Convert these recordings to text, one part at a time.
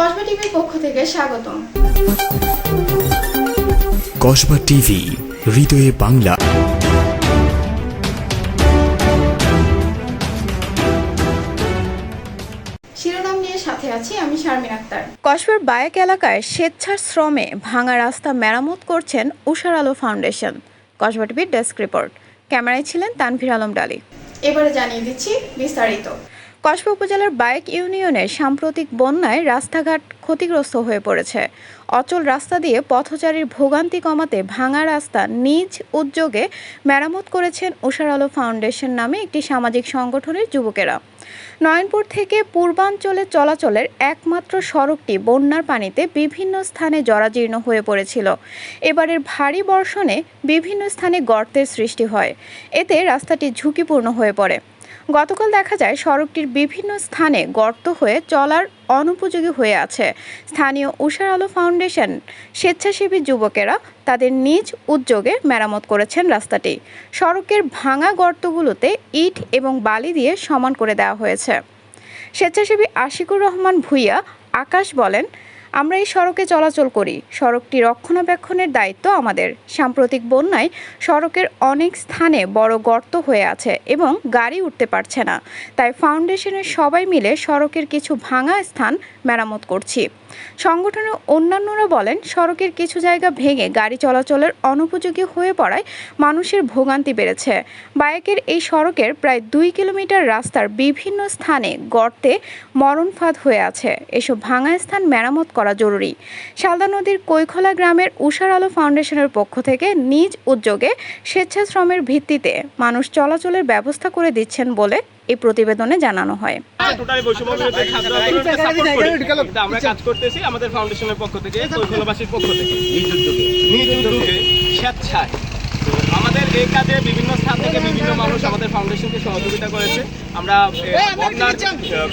কসবা টিভির পক্ষ থেকে স্বাগতম। কসবা টিভি হৃদয়ে বাংলা। শিরোনাম নিয়ে সাথে আছি আমি শারমিন আক্তার। কসবার বায়াক এলাকায় স্বেচ্ছার শ্রমে ভাঙা রাস্তা মেরামত করছেন উষার আলো ফাউন্ডেশন। কসবা টিভির ডেস্ক রিপোর্ট। ক্যামেরায় ছিলেন তানভীর আলম ডালি। এবারে জানিয়ে দিচ্ছি বিস্তারিত। কসবা উপজেলার বাইক ইউনিয়নের সাম্প্রতিক বন্যায় রাস্তাঘাট ক্ষতিগ্রস্ত হয়ে পড়েছে। অচল রাস্তা দিয়ে পথচারীর ভোগান্তি কমাতে ভাঙা রাস্তা নিজ উদ্যোগে মেরামত করেছেন উষার আলো ফাউন্ডেশন নামে একটি সামাজিক সংগঠনের যুবকেরা। নয়নপুর থেকে পূর্বাঞ্চলে চলাচলের একমাত্র সড়কটি বন্যার পানিতে বিভিন্ন স্থানে জরাজীর্ণ হয়ে পড়েছিল। এবারের ভারী বর্ষণে বিভিন্ন স্থানে গর্তের সৃষ্টি হয়। এতে রাস্তাটি ঝুঁকিপূর্ণ হয়ে পড়ে। গতকাল দেখা যায় সড়কটির বিভিন্ন স্থানে গর্ত হয়ে চলার অনুপযোগী হয়ে আছে। স্থানীয় উষার আলো ফাউন্ডেশন স্বেচ্ছাসেবী যুবকেরা তাদের নিজ উদ্যোগে মেরামত করেছেন রাস্তাটি। সড়কের ভাঙা গর্তগুলোতে ইট এবং বালি দিয়ে সমান করে দেওয়া হয়েছে। স্বেচ্ছাসেবী আশিকুর রহমান ভুইয়া আকাশ বলেন আমরা এই সড়কে চলাচল করি। সড়কটি রক্ষণাবেক্ষণের দায়িত্ব আমাদের। সাম্প্রতিক বন্যায় সড়কের অনেক স্থানে বড় গর্ত হয়ে আছে এবং গাড়ি উঠতে পারছে না। তাই ফাউন্ডেশনের সবাই মিলে সড়কের কিছু ভাঙা স্থান মেরামত করছি। সংগঠনের অন্যান্যরা বলেন, সড়কের কিছু জায়গা ভেঙে গাড়ি চলাচলের অনুপযোগী হয়ে পড়ায় মানুষের ভোগান্তি বেড়েছে। বায়েকের এই সড়কের প্রায় দুই কিলোমিটার রাস্তার বিভিন্ন স্থানে গর্তে মরণফাঁদ হয়ে আছে। এসব ভাঙা স্থান মেরামত করা জরুরি। শালদা নদীর কৈখলা গ্রামের উষার আলো ফাউন্ডেশনের পক্ষ থেকে নিজ উদ্যোগে স্বেচ্ছাশ্রমের ভিত্তিতে মানুষ চলাচলের ব্যবস্থা করে দিচ্ছেন বলে এই প্রতিবেদনে জানানো হয়। টোটালি বৈষম্য বিরোধী খাদ্য আন্দোলনকে সাপোর্ট করি। কিন্তু আমরা কাজ করতেছি আমাদের ফাউন্ডেশনের পক্ষ থেকে কৈফলবাসীর পক্ষ থেকে। নিজ উদ্যোগে। নিজ উদ্যোগে স্বেচ্ছায়। আমাদের এই কাজে বিভিন্ন স্থান থেকে বিভিন্ন মানুষ আমাদের ফাউন্ডেশনকে সহযোগিতা করেছে। আমরা বন্যার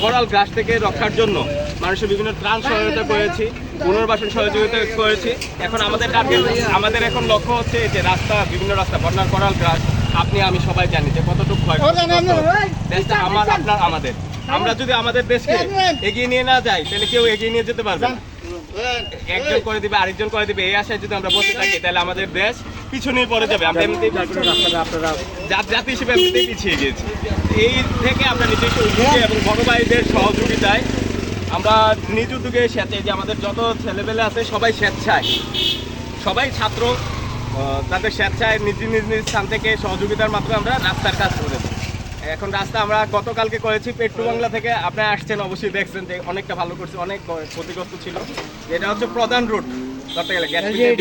গড়াল গ্রাস থেকে রক্ষার জন্য মানুষের বিভিন্ন ত্রাণ সহায়তা করেছি পুনর্বাসন সহযোগিতা করেছি। এখন আমাদের টার্গেট আমাদের এখন লক্ষ্য হচ্ছে যে রাস্তা বিভিন্ন রাস্তা বন্যার গড়াল গ্রাস আপনি আমি সবাই জানি যে কতটুকু আমার আপনার আমাদের। আমরা যদি আমাদের দেশকে এগিয়ে নিয়ে না যাই তাহলে কেউ এগিয়ে নিয়ে যেতে পারবে না। একজন করে দিবে আরেকজন করে দিবে এই আশায় যদি আমরা বসে থাকি তাহলে আমাদের দেশ পিছনে পড়ে যাবে। আমরা এমনিতেই জাত- জাতি হিসেবে এমনিতেই পিছিয়ে গিয়েছি। এই থেকে আমরা নিজস্ব উদ্যোগে এবং বড় ভাইদের সহযোগিতায় আমরা নিজ উদ্যোগে স্বেচ্ছায় যে আমাদের যত ছেলেপেলে আছে সবাই স্বেচ্ছায়। সবাই ছাত্র তাদের স্বেচ্ছায় নিজ নিজ নিজ স্থান থেকে সহযোগিতার মাধ্যমে আমরা রাস্তার কাজ করেছি। এখন রাস্তা আমরা গতকালকে করেছি পেট্রো বাংলা থেকে আপনারা আসছেন অবশ্যই দেখছেন যে অনেকটা ভালো করছে অনেক ক্ষতিগ্রস্ত ছিল। এটা হচ্ছে প্রধান রুট ধরতে গেলে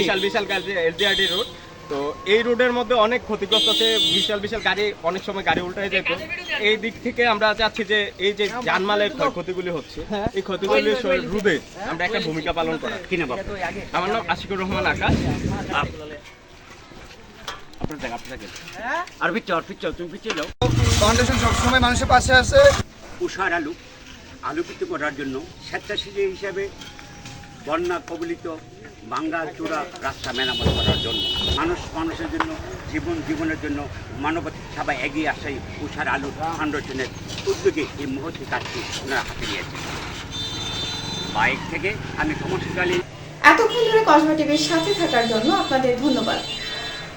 বিশাল বিশাল এলজিআরডি রুট তো এই রোডের মধ্যে অনেক ক্ষতিগ্রস্ত আছে বিশাল বিশাল গাড়ি অনেক সময় গাড়ি উল্টে যেত এই দিক থেকে আমরা চাচ্ছি যে এই যে জানমালের ক্ষয়ক্ষতিগুলি হচ্ছে এই ক্ষতিগুলি রুদে আমরা একটা ভূমিকা পালন করা। কিনে আমার নাম আশিকুর রহমান আকাশ। আপনার দেখ আপনার দেখ। আর আর তুমি পিছিয়ে যাও। ফাউন্ডেশন সবসময় মানুষের পাশে আছে। উষার আলু আলোকিত করার জন্য স্বেচ্ছাসেবী হিসাবে বন্যা কবলিত বাঙ্গাল চূড়া রাস্তা মেরামত করার জন্য মানুষ মানুষের জন্য জীবন জীবনের জন্য মানবতা সবাই এগিয়ে আসাই উষার আলু ফাউন্ডেশনের উদ্যোগে এই মুহূর্তে কাজটি ওনারা হাতে নিয়েছেন। বাইক থেকে আমি সমস্যাকালী এতক্ষণ ধরে টিভির সাথে থাকার জন্য আপনাদের ধন্যবাদ।